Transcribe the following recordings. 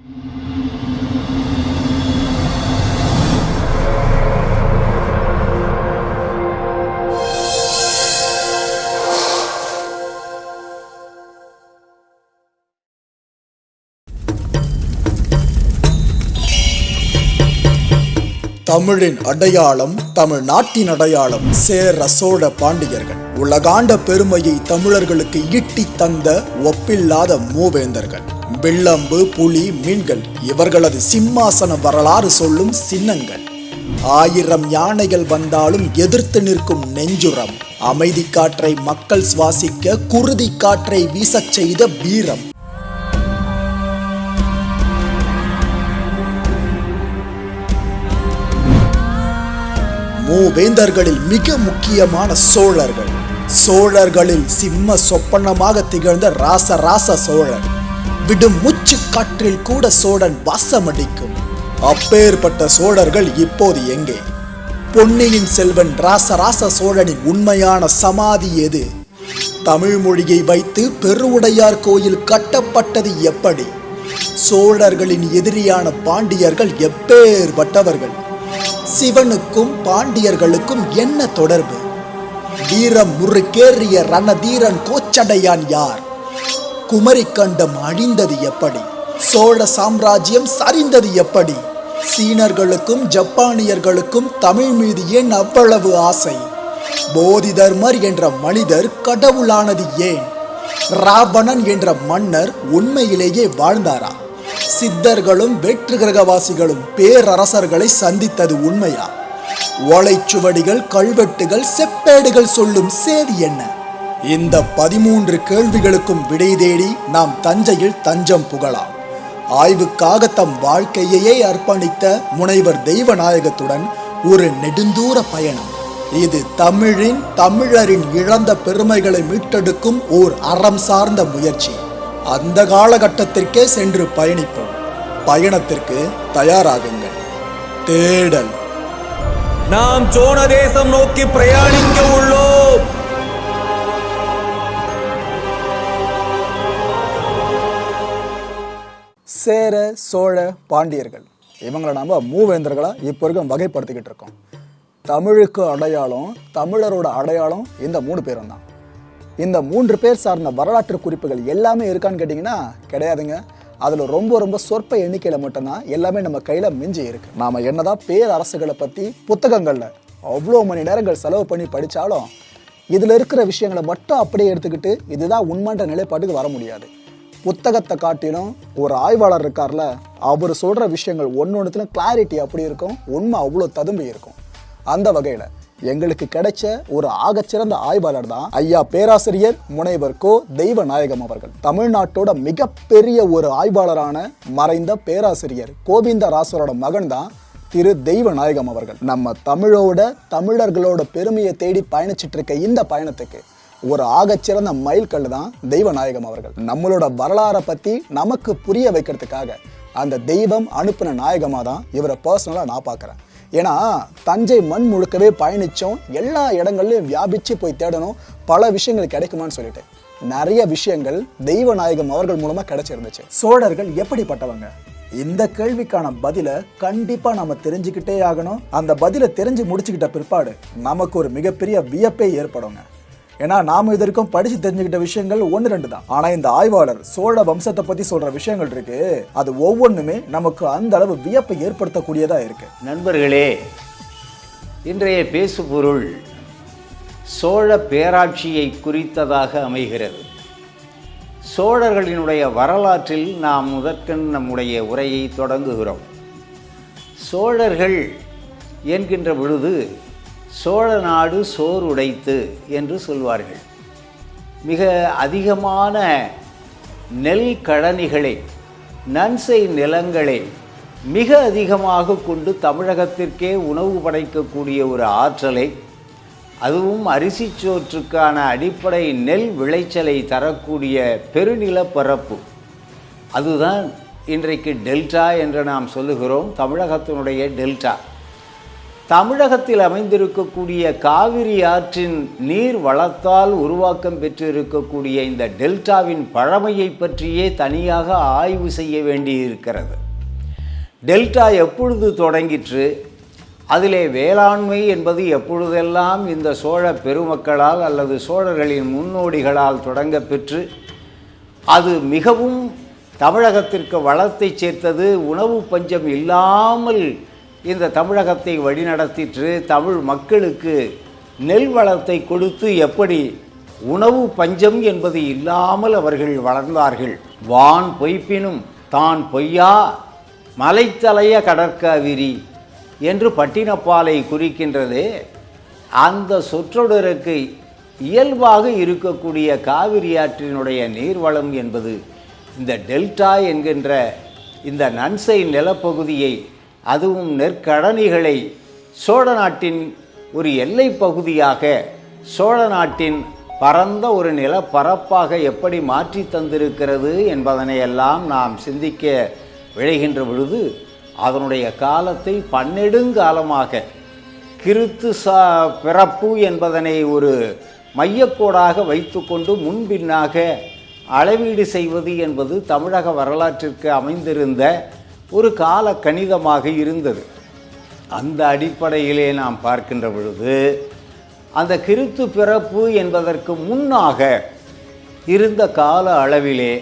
தமிழின் அடையாளம் தமிழ் நாட்டின் அடையாளம் சேர சோழ பாண்டியர்கள். உலகாண்ட பெருமையை தமிழர்களுக்கு ஈட்டி தந்த ஒப்பில்லாத மூவேந்தர்கள். வில்லம்பு புலி மீன்கள் இவர்களது சிம்மாசன வரலாறு சொல்லும் சின்னங்கள். ஆயிரம் யானைகள் வந்தாலும் எதிர்த்து நிற்கும் நெஞ்சுரம். அமைதி காற்றை மக்கள் சுவாசிக்க குருதி காற்றை வீசச் செய்த வீரம். மூவேந்தர்களில் மிக முக்கியமான சோழர்கள். சோழர்களில் சிம்ம சொப்பனமாக திகழ்ந்த ராச ராச சோழர். விடும் முச்சு காற்றில் கூட சோழன் வாசமடிக்கும். அப்பேற்பட்ட சோழர்கள் இப்போது எங்கே? பொன்னியின் செல்வன் ராசராச சோழனின் உண்மையான சமாதி எது? தமிழ் மொழியை வைத்து பெருவுடையார் கோயில் கட்டப்பட்டது எப்படி? சோழர்களின் எதிரியான பாண்டியர்கள் எப்பேற்பட்டவர்கள் சிவனுக்கும் பாண்டியர்களுக்கும் என்ன தொடர்பு? வீரம் முறுக்கேறிய ரணதீரன் கோச்சடையான் யார்? குமரிக்கண்டம் அழிந்தது எப்படி? சோழ சாம்ராஜ்யம் சரிந்தது எப்படி? சீனர்களுக்கும் ஜப்பானியர்களுக்கும் தமிழ் மீது ஏன் அவ்வளவு ஆசை? போதி தர்மர் என்ற மனிதர் கடவுளானது ஏன்? ராவணன் என்ற மன்னர் உண்மையிலேயே வாழ்ந்தாரா? சித்தர்களும் வெற்று கிரகவாசிகளும் பேரரசர்களை சந்தித்தது உண்மையா? ஓலைச்சுவடிகள் கல்வெட்டுகள் செப்பேடுகள் சொல்லும் சேதி என்ன? இந்த பதிமூன்று கேள்விகளுக்கும் விடை தேடி நாம் தஞ்சையில் தஞ்சம் புகழாம் ஆய்வுக்காக தம் வாழ்க்கையையே அர்ப்பணித்த முனைவர் தெய்வநாயகத்துடன் ஒரு நெடுந்தூர பயணம். இது தமிழின் தமிழரின் இழந்த பெருமைகளை மீட்டெடுக்கும் ஓர் அறம் சார்ந்த முயற்சி. அந்த காலகட்டத்திற்கே சென்று பயணிப்போம். பயணத்திற்கு தயாராகுங்கள். தேடல். நாம் சோழ தேசம் நோக்கி பிரயாணிக்க உள்ளோம். சேர சோழ பாண்டியர்கள். இவங்களை நாம் மூவேந்தர்களா இப்போ வரைக்கும் வகைப்படுத்திக்கிட்டு இருக்கோம். தமிழுக்கு அடையாளம் தமிழரோட அடையாளம் இந்த மூணு பேரும் தான். இந்த மூன்று பேர் சார்ந்த வரலாற்று குறிப்புகள் எல்லாமே இருக்கான்னு கேட்டிங்கன்னா கிடையாதுங்க. அதில் ரொம்ப ரொம்ப சொற்ப எண்ணிக்கையில் மட்டும்தான் எல்லாமே நம்ம கையில் மிஞ்சி இருக்குது நாம் என்னதான் பேரரசுகளை பற்றி புத்தகங்களில் அவ்வளோ மணி நேரங்கள் செலவு பண்ணி படித்தாலும் இதில் இருக்கிற விஷயங்களை மட்டும் அப்படியே எடுத்துக்கிட்டு இதுதான் உண்மைன்ற நிலைப்பாட்டுக்கு வர முடியாது. புத்தகத்தை காட்டிலும் ஒரு ஆய்வாளர் இருக்கார்ல அவர் சொல்கிற விஷயங்கள் ஒன்று ஒன்றுத்துலையும் கிளாரிட்டி அப்படி இருக்கும் உண்மை அவ்வளோ ததும்பி இருக்கும். அந்த வகையில் எங்களுக்கு கிடைச்ச ஒரு ஆகச்சிறந்த ஆய்வாளர் தான் ஐயா பேராசிரியர் முனைவர் கோ தெய்வநாயகம் அவர்கள். தமிழ்நாட்டோட மிகப்பெரிய ஒரு ஆய்வாளரான மறைந்த பேராசிரியர் கோவிந்தராசரோட மகன் தான் திரு தெய்வநாயகம் அவர்கள். நம்ம தமிழோட தமிழர்களோட பெருமையை தேடி பயணிச்சிட்டு இருக்க இந்த பயணத்துக்கு ஒரு ஆகச்சிறந்த மைல்கல் தான் தெய்வநாயகம் அவர்கள். நம்மளோட வரலாறை பத்தி நமக்கு புரிய வைக்கிறதுக்காக அந்த தெய்வம் அனுப்பின நாயகமாக தான் இவரை பர்சனலாக நான் பார்க்குறேன் ஏன்னா தஞ்சை மண் முழுக்கவே பயணிச்சோம். எல்லா இடங்கள்லையும் வியாபிச்சு போய் தேடணும். பல விஷயங்கள் கிடைக்குமான்னு சொல்லிட்டு. நிறைய விஷயங்கள் தெய்வநாயகம் அவர்கள் மூலமாக கிடைச்சிருந்துச்சு. சோழர்கள் எப்படிப்பட்டவங்க? இந்த கேள்விக்கான பதிலை கண்டிப்பாக நம்ம தெரிஞ்சுக்கிட்டே ஆகணும். அந்த பதிலை தெரிஞ்சு முடிச்சுக்கிட்ட பிற்பாடு நமக்கு ஒரு மிகப்பெரிய வியப்பே ஏற்படுங்க. ஏன்னா நாம இது வரைக்கும் படிச்சு தெரிஞ்சுக்கிட்ட விஷயங்கள் ஒன்று ரெண்டு தான். ஆனா இந்த ஆய்வாளர் சோழ வம்சத்தை பத்தி சொல்ற விஷயங்கள் இருக்கு. அது ஒவ்வொன்றுமே நமக்கு அந்த அளவு வியப்பை ஏற்படுத்தக்கூடியதா இருக்கு. நண்பர்களே இன்றைய பேசுபொருள் சோழ பேராட்சியை குறித்ததாக அமைகிறது. சோழர்களினுடைய வரலாற்றில் நாம் முதற்கண் நம்முடைய உரையை தொடங்குகிறோம். சோழர்கள் என்கின்ற பொழுது சோழ நாடு சோறு உடைத்து என்று சொல்வார்கள். மிக அதிகமான நெல் கழனிகளை நன்செய் நிலங்களை மிக அதிகமாக கொண்டு தமிழகத்திற்கே உணவு படைக்கக்கூடிய ஒரு ஆற்றலை அதுவும் அரிசி சோற்றுக்கான அடிப்படை நெல் விளைச்சலை தரக்கூடிய பெருநிலப்பரப்பு அதுதான் இன்றைக்கு டெல்டா என்று நாம் சொல்லுகிறோம் தமிழகத்தினுடைய டெல்டா. தமிழகத்தில் அமைந்திருக்கக்கூடிய காவிரி ஆற்றின் நீர் வளத்தால் உருவாக்கம் பெற்றிருக்கக்கூடிய இந்த டெல்டாவின் பழமையை பற்றியே தனியாக ஆய்வு செய்ய வேண்டியிருக்கிறது. டெல்டா எப்பொழுது தொடங்கிற்று? அதிலே வேளாண்மை என்பது எப்பொழுதெல்லாம் இந்த சோழ பெருமக்களால் அல்லது சோழர்களின் முன்னோடிகளால் தொடங்கப்பெற்று அது மிகவும் தமிழகத்திற்கு வளத்தை சேர்த்தது உணவு பஞ்சம் இல்லாமல் இந்த தமிழகத்தை வழிநடத்திற்று தமிழ் மக்களுக்கு நெல் வளத்தை கொடுத்து எப்படி உணவு பஞ்சம் என்பது இல்லாமல் அவர்கள் வளர்ந்தார்கள். வான் பொய்ப்பினும் தான் பொய்யா மலைத்தலைய கடற்காவிரி என்று பட்டினப்பாலை குறிக்கின்றது. அந்த சொற்றொடருக்கு இயல்பாக இருக்கக்கூடிய காவிரி ஆற்றினுடைய நீர்வளம் என்பது இந்த டெல்டா என்கின்ற இந்த நன்சை நிலப்பகுதியை அதுவும் நெற்கடனிகளை சோழ நாட்டின் ஒரு எல்லை பகுதியாக சோழ நாட்டின் பரந்த ஒரு நிலப்பரப்பாக எப்படி மாற்றி தந்திருக்கிறது என்பதனையெல்லாம் நாம் சிந்திக்க விழைகின்ற பொழுது அதனுடைய காலத்தை பன்னெடுங்காலமாக கிறித்து சா பிறப்பு என்பதனை ஒரு மையக்கோடாக வைத்துக்கொண்டு முன்பின்னாக அளவீடு செய்வது என்பது தமிழக வரலாற்றிற்கு அமைந்திருந்த ஒரு கால கணிதமாக இருந்தது. அந்த அடிப்படையிலே நாம் பார்க்கின்ற பொழுது அந்த கிறித்து பிறப்பு என்பதற்கு முன்னாக இருந்த கால அளவிலே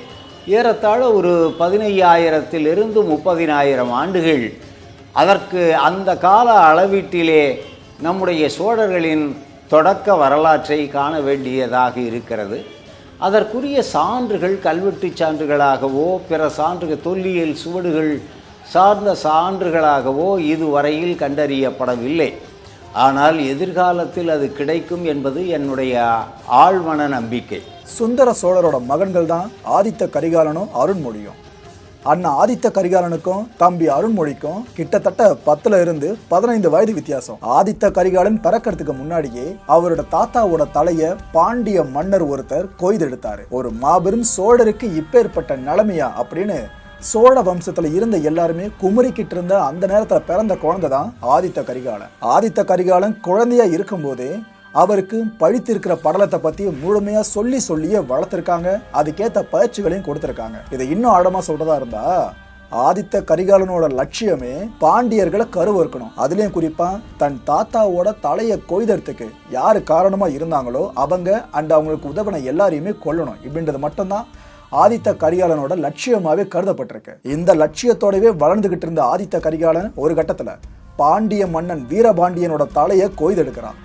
ஏறத்தாழ ஒரு பதினையாயிரத்திலிருந்து முப்பதினாயிரம் ஆண்டுகள் அதற்கு அந்த கால அளவீட்டிலே நம்முடைய சோழர்களின் தொடக்க வரலாற்றை காண வேண்டியதாக இருக்கிறது. அதற்குரிய சான்றுகள் கல்வெட்டுச் சான்றுகளாகவோ பிற சான்றுகள் தொல்லியல் சுவடுகள் சார்ந்த சான்றுகளாகவோ இதுவரையில் கண்டறியப்படவில்லை. ஆனால் எதிர்காலத்தில் அது கிடைக்கும் என்பது என்னுடைய ஆழ்மன நம்பிக்கை. சுந்தர சோழரோட மகன்கள் தான் ஆதித்த கரிகாலனும் அருண்மொழியும். அண்ணா ஆதித்த கரிகாலனுக்கும் தம்பி அருண்மொழிக்கும் கிட்டத்தட்ட பத்துல இருந்து பதினைந்து வயது வித்தியாசம். ஆதித்த கரிகாலன் பிறக்கிறதுக்கு முன்னாடியே அவரோட தாத்தாவோட தலைய பாண்டிய மன்னர் ஒருத்தர் கொய்தெடுத்தாரு. ஒரு மாபெரும் சோழருக்கு இப்பேற்பட்ட நிலைமையா அப்படின்னு சோழ வம்சத்துல இருந்த எல்லாருமே குமரிக்கிட்டு இருந்த அந்த நேரத்துல பிறந்த குழந்தை தான் ஆதித்த கரிகாலன். ஆதித்த கரிகாலன் குழந்தையா இருக்கும்போதே அவருக்கு பழித்திருக்கிற படலத்தை பத்தி முழுமையா சொல்லி சொல்லியே வளர்த்துருக்காங்க. அதுக்கேத்த பயிற்சிகளையும் கொடுத்துருக்காங்க. இதை இன்னும் ஆழமா சொல்றதா இருந்தா ஆதித்த கரிகாலனோட லட்சியமே பாண்டியர்களை கருவறுக்கணும். அதுலயும் குறிப்பா தன் தாத்தாவோட தலையை கொய்தறதுக்கு யாரு காரணமா இருந்தாங்களோ அவங்க அண்ட் அவங்களுக்கு உதவின எல்லாரையுமே கொல்லணும். இப்படின்றது மட்டும்தான். ஆதித்த கரிகாலனோட லட்சியமாகவே கருதப்பட்டிருக்கு. இந்த லட்சியத்தோடவே வளர்ந்துகிட்டு இருந்த ஆதித்த கரிகாலன் ஒரு கட்டத்தில் பாண்டிய மன்னன் வீரபாண்டியனோட தலையை கொய்தெடுக்கிறான்.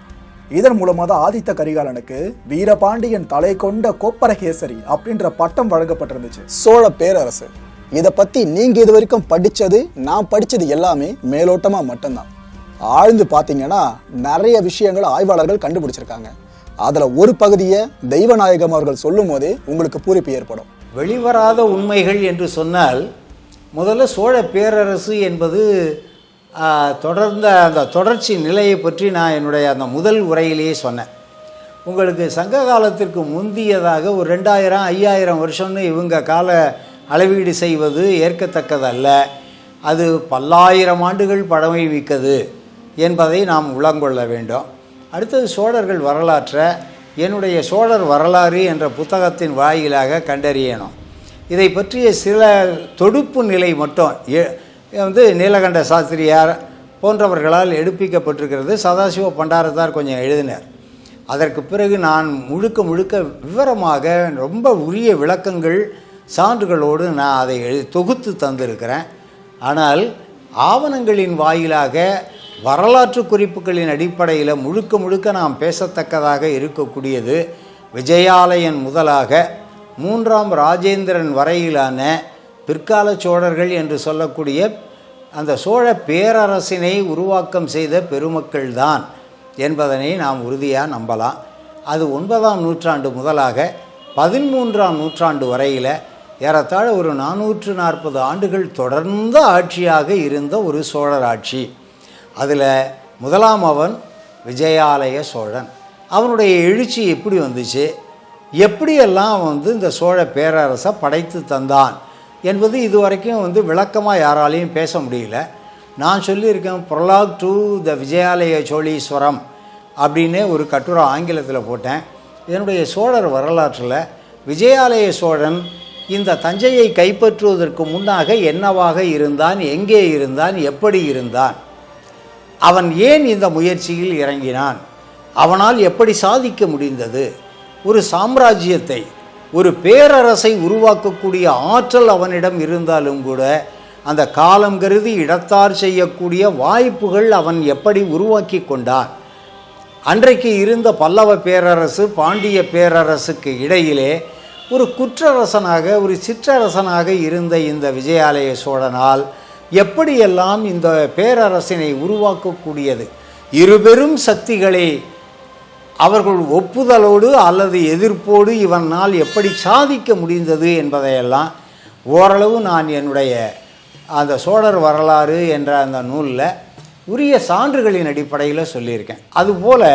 இதன் மூலமாக தான் ஆதித்த கரிகாலனுக்கு வீரபாண்டியன் தலை கொண்ட கோப்பரகேசரி அப்படின்ற பட்டம் வழங்கப்பட்டிருந்துச்சு. சோழ பேரரசு இதை பற்றி நீங்கள் இது வரைக்கும் படித்தது நான் படித்தது எல்லாமே மேலோட்டமாக மட்டும்தான். ஆழ்ந்து பார்த்தீங்கன்னா நிறைய விஷயங்கள் ஆய்வாளர்கள் கண்டுபிடிச்சிருக்காங்க. அதுல ஒரு பகுதியை தெய்வநாயகம் அவர்கள் சொல்லும் போதே உங்களுக்கு பூரிப்பு ஏற்படும். வெளிவராத உண்மைகள் என்று சொன்னால் முதல்ல சோழ பேரரசு என்பது தொடர்ந்த அந்த தொடர்ச்சி நிலையை பற்றி நான் என்னுடைய அந்த முதல் உரையிலேயே சொன்னேன். உங்களுக்கு சங்க காலத்திற்கு முந்தியதாக ஒரு ரெண்டாயிரம் ஐயாயிரம் வருஷம்னு இவங்க கால அளவீடு செய்வது ஏற்கத்தக்கதல்ல. அது பல்லாயிரம் ஆண்டுகள் பழமை மிக்கது என்பதை நாம் உளங்கொள்ள வேண்டும். அடுத்தது சோழர்கள் வரலாற்றை என்னுடைய சோழர் வரலாறு என்ற புத்தகத்தின் வாயிலாக கண்டறியணும். இதை பற்றிய சில தொடுப்பு நிலை மட்டும் வந்து நீலகண்ட சாஸ்திரியார் போன்றவர்களால் எடுப்பிக்கப்பட்டிருக்கிறது. சதாசிவ பண்டாரத்தார் கொஞ்சம் எழுதினார். அதற்கு பிறகு நான் முழுக்க முழுக்க விவரமாக ரொம்ப உரிய விளக்கங்கள் சான்றுகளோடு நான் அதை எழு தொகுத்து தந்திருக்கிறேன். ஆனால் ஆவணங்களின் வாயிலாக வரலாற்று குறிப்புகளின் அடிப்படையில் முழுக்க முழுக்க நாம் பேசத்தக்கதாக இருக்கக்கூடியது விஜயாலயன் முதலாக மூன்றாம் ராஜேந்திரன் வரையிலான பிற்கால சோழர்கள் என்று சொல்லக்கூடிய அந்த சோழ பேரரசினை உருவாக்கம் செய்த பெருமக்கள்தான் என்பதனை நாம் உறுதியாக நம்பலாம். அது ஒன்பதாம் நூற்றாண்டு முதலாக பதிமூன்றாம் நூற்றாண்டு வரையில் ஏறத்தாழ ஒரு நானூற்று நாற்பது ஆண்டுகள் தொடர்ந்த ஆட்சியாக இருந்த ஒரு சோழர் ஆட்சி. அதில் முதலாம் அவன் விஜயாலய சோழன். அவனுடைய எழுச்சி எப்படி வந்துச்சு? எப்படியெல்லாம் வந்து இந்த சோழ பேரரசை படைத்து தந்தான் என்பது இதுவரைக்கும் வந்து விளக்கமாக யாராலையும் பேச முடியல. நான் சொல்லியிருக்கேன் prologue to the Vijayalaya Choleeswaram அப்படின்னு ஒரு கட்டுரை ஆங்கிலத்தில் போட்டேன். என்னுடைய சோழர் வரலாற்றில் விஜயாலய சோழன் இந்த தஞ்சையை கைப்பற்றுவதற்கு முன்னாக என்னவாக இருந்தான் எங்கே இருந்தான் எப்படி இருந்தான் அவன் ஏன் இந்த முயற்சியில் இறங்கினான்? அவனால் எப்படி சாதிக்க முடிந்தது? ஒரு சாம்ராஜ்யத்தை ஒரு பேரரசை உருவாக்கக்கூடிய ஆற்றல் அவனிடம் இருந்தாலும் கூட அந்த காலம் கருதி இடத்தார் செய்யக்கூடிய வாய்ப்புகள் அவன் எப்படி உருவாக்கி கொண்டான்? அன்றைக்கு இருந்த பல்லவ பேரரசு பாண்டிய பேரரசுக்கு இடையிலே ஒரு குற்றரசனாக ஒரு சிற்றரசனாக இருந்த இந்த விஜயாலய சோழனால் எப்படியெல்லாம் இந்த பேரரசினை உருவாக்கக்கூடியது? இருபெரும் சக்திகளை அவர்கள் ஒப்புதலோடு அல்லது எதிர்ப்போடு இவனால் எப்படி சாதிக்க முடிந்தது என்பதையெல்லாம் ஓரளவு நான் என்னுடைய அந்த சோழர் வரலாறு என்ற அந்த நூலில் உரிய சான்றுகளின் அடிப்படையில் சொல்லியிருக்கேன். அதுபோல்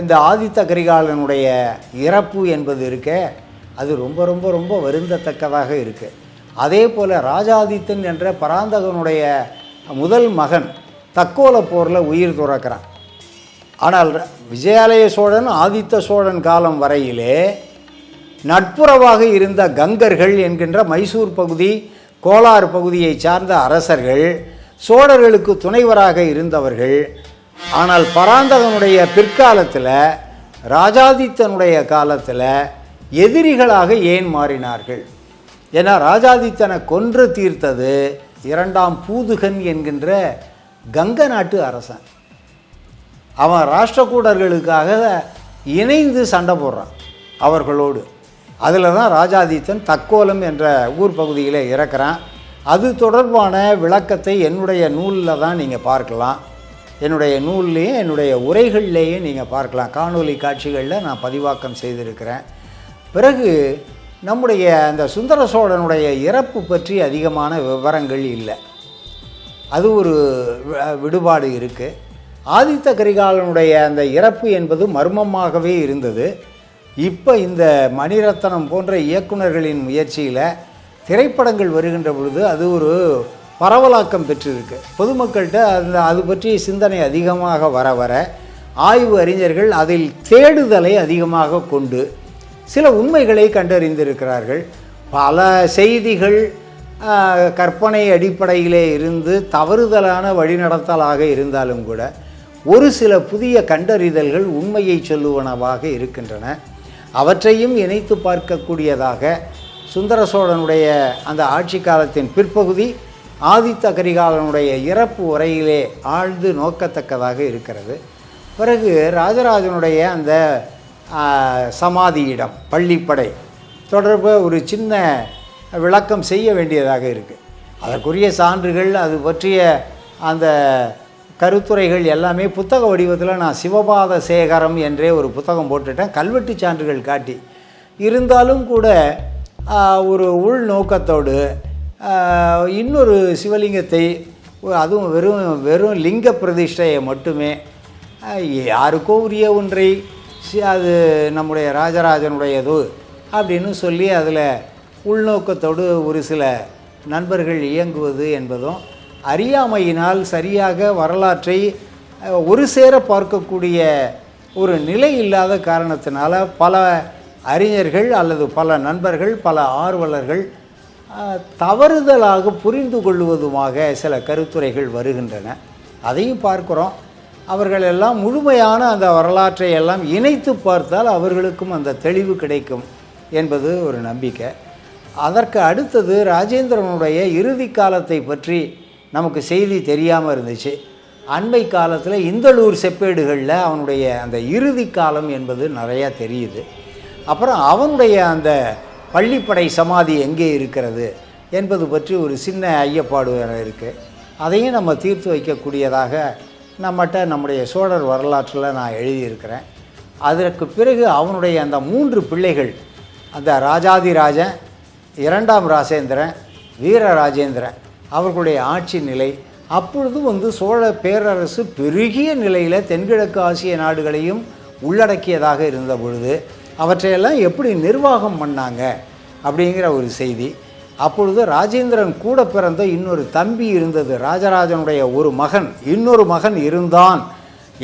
இந்த ஆதித்த கரிகாலனுடைய இறப்பு என்பது இருக்க அது ரொம்ப ரொம்ப ரொம்ப வருந்தத்தக்கதாக இருக்குது அதே போல் ராஜாதித்தன் என்ற பராந்தகனுடைய முதல் மகன் தக்கோல போரில் உயிர் துறக்கிறான். ஆனால் விஜயாலய சோழன் ஆதித்த சோழன் காலம் வரையிலே நட்புறவாக இருந்த கங்கர்கள் என்கின்ற மைசூர் பகுதி கோலார் பகுதியை சார்ந்த அரசர்கள் சோழர்களுக்கு துணைவராக இருந்தவர்கள். ஆனால் பராந்தகனுடைய பிற்காலத்தில் ராஜாதித்தனுடைய காலத்தில் எதிரிகளாக ஏன் மாறினார்கள்? ஏன்னா ராஜாதித்தனை கொன்று தீர்த்தது இரண்டாம் பூதுகன் என்கின்ற கங்க நாட்டு அரசன். அவன் ராஷ்டிரகூடர்களுக்காக இணைந்து சண்டை போடுறான் அவர்களோடு. அதில் தான் ராஜாதித்தன் தக்கோலம் என்ற ஊர் பகுதியில் இறக்குறான். அது தொடர்பான விளக்கத்தை என்னுடைய நூலில் தான் நீங்கள் பார்க்கலாம். என்னுடைய நூல்லையும் என்னுடைய உரைகள்லேயும் நீங்கள் பார்க்கலாம். காணொலி காட்சிகளில் நான் பதிவாக்கம் செய்திருக்கிறேன். பிறகு நம்முடைய அந்த சுந்தர சோழனுடைய இறப்பு பற்றி அதிகமான விவரங்கள் இல்லை. அது ஒரு வி- விடுபாடு இருக்குது ஆதித்த கரிகாலனுடைய அந்த இறப்பு என்பது மர்மமாகவே இருந்தது. இப்போ இந்த மணிரத்னம் போன்ற இயக்குனர்களின் முயற்சியில் திரைப்படங்கள் வருகின்ற பொழுது அது ஒரு பரவலாக்கம் பெற்றிருக்கு. பொதுமக்கள்கிட்ட அந்த அது பற்றி சிந்தனை அதிகமாக வர வர ஆய்வு அறிஞர்கள் அதில் தேடுதலை அதிகமாக கொண்டு சில உண்மைகளை கண்டறிந்திருக்கிறார்கள். பல செய்திகள் கற்பனை அடிப்படையிலே இருந்து தவறுதலான வழிநடத்தலாக இருந்தாலும் கூட ஒரு சில புதிய கண்டறிதல்கள் உண்மையை சொல்லுவனவாக இருக்கின்றன. அவற்றையும் இணைத்து பார்க்கக்கூடியதாக சுந்தர சோழனுடைய அந்த ஆட்சி காலத்தின் பிற்பகுதி ஆதித்த கரிகாலனுடைய இறப்பு உரையிலே ஆழ்ந்து நோக்கத்தக்கதாக இருக்கிறது. பிறகு ராஜராஜனுடைய அந்த சமாதியிடம் பள்ளிப்படை தொடர்பு ஒரு சின்ன விளக்கம் செய்ய வேண்டியதாக இருக்குது அதற்குரிய சான்றுகள் அது பற்றிய அந்த கருத்துரைகள் எல்லாமே புத்தக வடிவத்தில் நான் சிவபாத சேகரம் என்றே ஒரு புத்தகம் போட்டுட்டேன். கல்வெட்டு சான்றுகள் காட்டி. இருந்தாலும் கூட ஒரு உள்நோக்கத்தோடு இன்னொரு சிவலிங்கத்தை அதுவும் வெறும் வெறும் லிங்க பிரதிஷ்டையை மட்டுமே யாருக்கோ உரிய ஒன்றை அது நம்முடைய ராஜராஜனுடையது அப்படின்னு சொல்லி அதில் உள்நோக்கத்தோடு ஒரு சில நண்பர்கள் இயங்குவது என்பதும் அறியாமையினால் சரியாக வரலாற்றை ஒரு சேர பார்க்கக்கூடிய ஒரு நிலை இல்லாத காரணத்தினால பல அறிஞர்கள் அல்லது பல நண்பர்கள் பல ஆர்வலர்கள் தவறுதலாக புரிந்து கொள்வதுமாக சில கருத்துரைகள் வருகின்றன. அதையும் பார்க்குறோம். அவர்கள் எல்லாம் முழுமையான அந்த வரலாற்றை எல்லாம் இணைத்து பார்த்தால் அவர்களுக்கும் அந்த தெளிவு கிடைக்கும் என்பது ஒரு நம்பிக்கை. அதற்கு அடுத்தது ராஜேந்திரனுடைய இறுதி காலத்தை பற்றி நமக்கு செய்தி தெரியாமல் இருந்துச்சு. அண்மை காலத்தில் இந்தளூர் செப்பேடுகளில் அவனுடைய அந்த இறுதி காலம் என்பது நிறையா தெரியுது. அப்புறம் அவனுடைய அந்த பள்ளிப்படை சமாதி எங்கே இருக்கிறது என்பது பற்றி ஒரு சின்ன ஐயப்பாடு இருக்குது அதையும் நம்ம தீர்த்து வைக்கக்கூடியதாக நம்மகிட்ட நம்முடைய சோழர் வரலாற்றில் நான் எழுதியிருக்கிறேன். அதற்கு பிறகு அவனுடைய அந்த மூன்று பிள்ளைகள் அந்த ராஜாதிராஜன் இரண்டாம் ராஜேந்திரன் வீர ராஜேந்திரன் அவர்களுடைய ஆட்சி நிலை அப்பொழுது வந்து சோழ பேரரசு பெருகிய நிலையில் தென்கிழக்கு ஆசிய நாடுகளையும் உள்ளடக்கியதாக இருந்த பொழுது அவற்றையெல்லாம் எப்படி நிர்வாகம் பண்ணாங்க அப்படிங்கிற ஒரு செய்தி. அப்பொழுது ராஜேந்திரன் கூட பிறந்த இன்னொரு தம்பி இருந்தது. ராஜராஜனுடைய ஒரு மகன் இன்னொரு மகன் இருந்தான்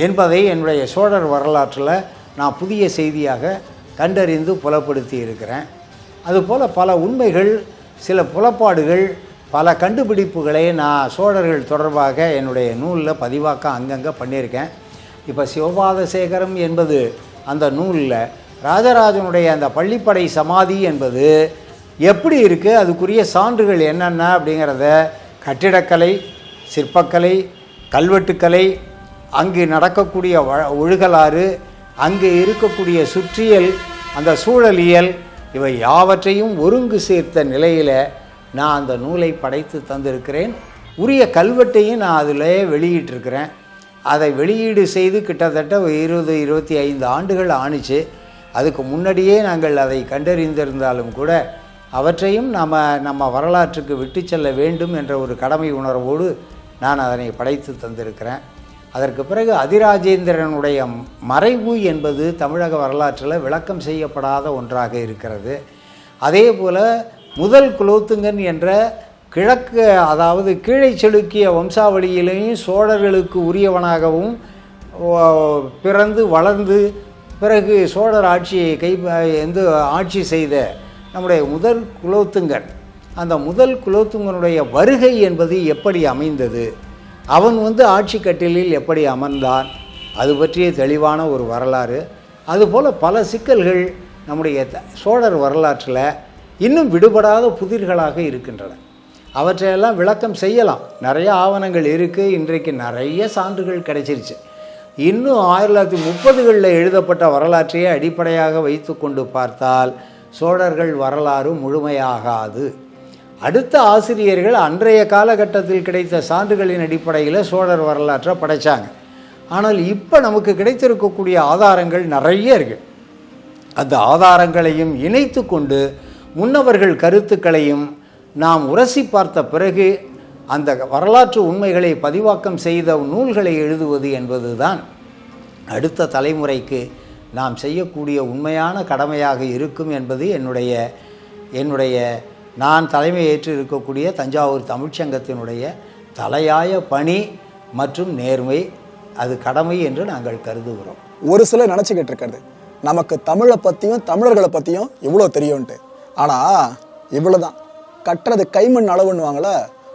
என்பதை என்னுடைய சோழர் வரலாற்றில் நான் புதிய செய்தியாக கண்டறிந்து புலப்படுத்தி இருக்கிறேன். அதுபோல் பல உண்மைகள் சில புலப்பாடுகள் பல கண்டுபிடிப்புகளை நான் சோழர்கள் தொடர்பாக என்னுடைய நூலில் பதிவாக்க அங்கங்கே பண்ணியிருக்கேன். இப்போ சிவபாதசேகரம் என்பது அந்த நூலில் ராஜராஜனுடைய அந்த பள்ளிப்படை சமாதி என்பது எப்படி இருக்குது அதுக்குரிய சான்றுகள் என்னென்ன அப்படிங்கிறத கட்டிடக்கலை சிற்பக்கலை கல்வெட்டுக்கலை அங்கு நடக்கக்கூடிய வ ஒழுகலாறு அங்கு இருக்கக்கூடிய சுற்றியல் அந்த சூழலியல் இவை யாவற்றையும் ஒருங்கு சேர்த்த நிலையில் நான் அந்த நூலை படைத்து தந்திருக்கிறேன். உரிய கல்வெட்டையும் நான் அதிலேயே வெளியிட்டிருக்கிறேன். அதை வெளியீடு செய்து கிட்டத்தட்ட இருபது இருபத்தி ஐந்து ஆண்டுகள் ஆணுச்சு. அதுக்கு முன்னாடியே நாங்கள் அதை கண்டறிந்திருந்தாலும் கூட அவற்றையும் நம்ம நம்ம வரலாற்றுக்கு விட்டு செல்ல வேண்டும் என்ற ஒரு கடமை உணர்வோடு நான் அதனை படைத்து தந்திருக்கிறேன். அதற்கு பிறகு அதிராஜேந்திரனுடைய மறைவு என்பது தமிழக வரலாற்றில் விளக்கம் செய்யப்படாத ஒன்றாக இருக்கிறது. அதே போல் முதல் குலோத்துங்கன் என்ற கிழக்கு அதாவது கீழை செலுக்கிய வம்சாவளியிலேயும் சோழர்களுக்கு உரியவனாகவும் பிறந்து வளர்ந்து பிறகு சோழர் ஆட்சியை கை எந்த ஆட்சி செய்த நம்முடைய முதல் குலோத்துங்கன். அந்த முதல் குலோத்துங்கனுடைய வருகை என்பது எப்படி அமைந்தது? அவன் வந்து ஆட்சி கட்டிலில் எப்படி அமர்ந்தான்? அது பற்றிய தெளிவான ஒரு வரலாறு. அதுபோல் பல சிக்கல்கள் நம்முடைய த- சோழர் வரலாற்றில் இன்னும் விடுபடாத புதிர்களாக இருக்கின்றன. அவற்றையெல்லாம் விளக்கம் செய்யலாம். நிறைய ஆவணங்கள் இருக்குது இன்றைக்கு நிறைய சான்றுகள் கிடைச்சிருச்சு. இன்னும் ஆயிரத்தி தொள்ளாயிரத்தி முப்பதுகளில் எழுதப்பட்ட வரலாற்றையே அடிப்படையாக வைத்து கொண்டு பார்த்தால் சோழர்கள் வரலாறு முழுமையாகாது. அடுத்த ஆசிரியர்கள் அன்றைய காலகட்டத்தில் கிடைத்த சான்றுகளின் அடிப்படையில் சோழர் வரலாற்றை படைச்சாங்க. ஆனால் இப்போ நமக்கு கிடைத்திருக்கக்கூடிய ஆதாரங்கள் நிறைய இருக்குது அந்த ஆதாரங்களையும் இணைத்து கொண்டு முன்னவர்கள் கருத்துக்களையும் நாம் உரசி பார்த்த பிறகு அந்த வரலாற்று உண்மைகளை பதிவாக்கம் செய்த நூல்களை எழுதுவது என்பதுதான் அடுத்த தலைமுறைக்கு நாம் செய்யக்கூடிய உண்மையான கடமையாக இருக்கும் என்பது என்னுடைய என்னுடைய நான் தலைமை ஏற்று இருக்கக்கூடிய தஞ்சாவூர் தமிழ்ச்சங்கத்தினுடைய தலையாய பணி மற்றும் நேர்மை. அது கடமை என்று நாங்கள் கருதுகிறோம். ஒரு சிலர் நினச்சிக்கிட்டு இருக்கிறது நமக்கு தமிழை பற்றியும் தமிழர்களை பற்றியும் இவ்வளோ தெரியும்ன்ட்டு. ஆனால் இவ்வளோதான் கட்டுறது கைமண் அளவுன்னுவாங்களே